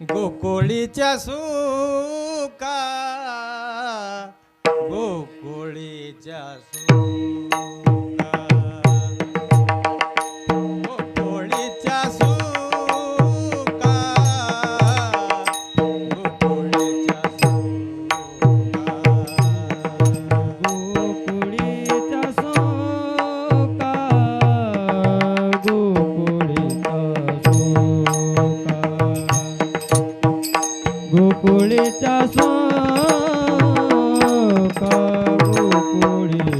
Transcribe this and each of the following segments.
गोकुळीच्या सुका गोकुळीच्या सुका করে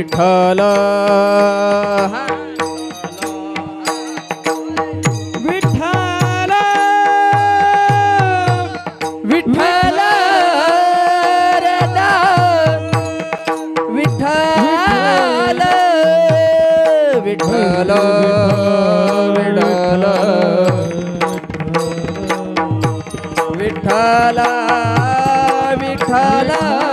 विठ्ठल. विठ्ठल. विठ्ठल. विठ्ठल. विठ्ठल. विठ्ठल. विठ्ठल. विठ्ठल.